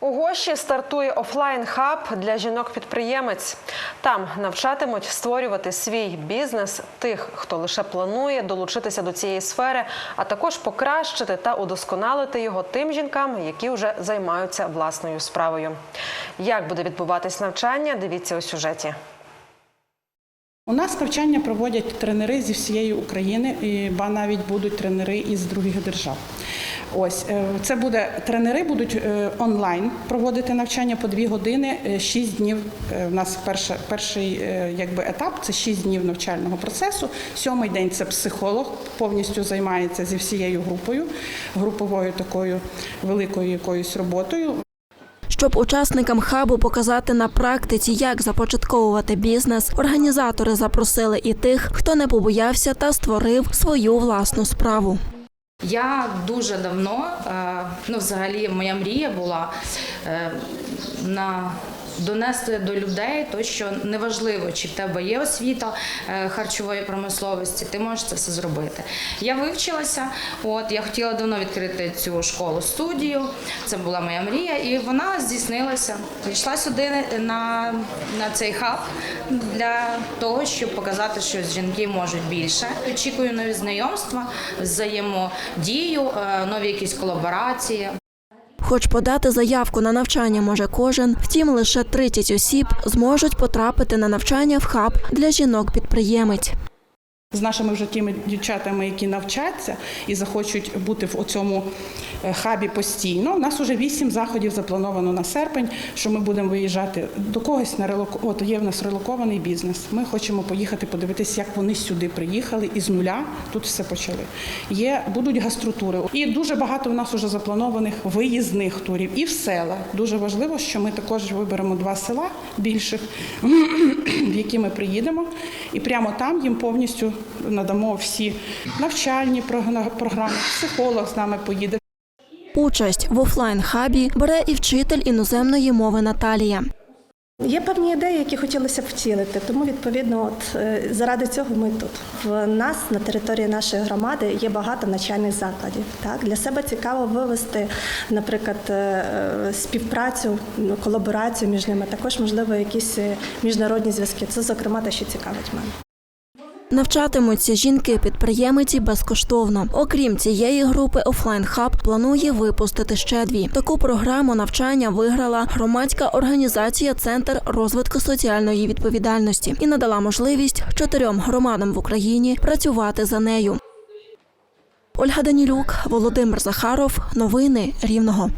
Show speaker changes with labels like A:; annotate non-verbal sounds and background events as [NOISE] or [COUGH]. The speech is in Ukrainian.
A: У Гощі стартує офлайн хаб для жінок-підприємець. Там навчатимуть створювати свій бізнес тих, хто лише планує долучитися до цієї сфери, а також покращити та удосконалити його тим жінкам, які вже займаються власною справою. Як буде відбуватись навчання? Дивіться у сюжеті.
B: У нас навчання проводять тренери зі всієї України, ба навіть будуть тренери із других держав. Ось е, це буде тренери будуть е, онлайн проводити навчання по дві години, е, шість днів. У нас перша, перший якби етап це шість днів навчального процесу. Сьомий день це психолог, повністю займається зі всією групою, груповою такою великою якоюсь роботою.
C: Щоб учасникам хабу показати на практиці, як започатковувати бізнес, організатори запросили і тих, хто не побоявся та створив свою власну справу.
D: Я дуже давно, е, ну взагалі моя мрія була е, на донести до людей то, що неважливо, чи в тебе є освіта е, харчової промисловості, ти можеш це все зробити. Я вивчилася, от я хотіла давно відкрити цю школу студію. Це була моя мрія, і вона здійснилася. Прийшла сюди на, на цей хаб для того, щоб показати, що жінки можуть більше. Очікую нові знайомства, взаємодію, е, нові якісь колаборації.
C: Хоч подати заявку на навчання може кожен, втім лише 30 осіб зможуть потрапити на навчання в хаб для жінок-підприємець.
B: З нашими вже тими дівчатами, які навчаться і захочуть бути в цьому хабі постійно. У нас вже вісім заходів заплановано на серпень, що ми будемо виїжджати до когось на релоку. От є в нас релокований бізнес. Ми хочемо поїхати подивитися, як вони сюди приїхали і з нуля тут все почали. Є будуть гастротури, і дуже багато в нас вже запланованих виїзних турів і в села. Дуже важливо, що ми також виберемо два села більших, [CLEARS THROAT] в які ми приїдемо, і прямо там їм повністю надамо всі навчальні програми. Психолог з нами поїде.
C: Участь в офлайн хабі бере і вчитель іноземної мови Наталія.
E: Є певні ідеї, які хотілося б втілити, тому відповідно, от е, заради цього ми тут. В нас на території нашої громади є багато навчальних закладів. Так для себе цікаво вивести, наприклад, е, е, співпрацю, ну, колаборацію між ними. Також можливо якісь міжнародні зв'язки. Це зокрема те, що цікавить мене.
C: Навчатимуться жінки-підприємиці безкоштовно. Окрім цієї групи, офлайн хаб планує випустити ще дві. Таку програму навчання виграла громадська організація Центр розвитку соціальної відповідальності і надала можливість чотирьом громадам в Україні працювати за нею. Ольга Данілюк, Володимир Захаров. Новини Рівного.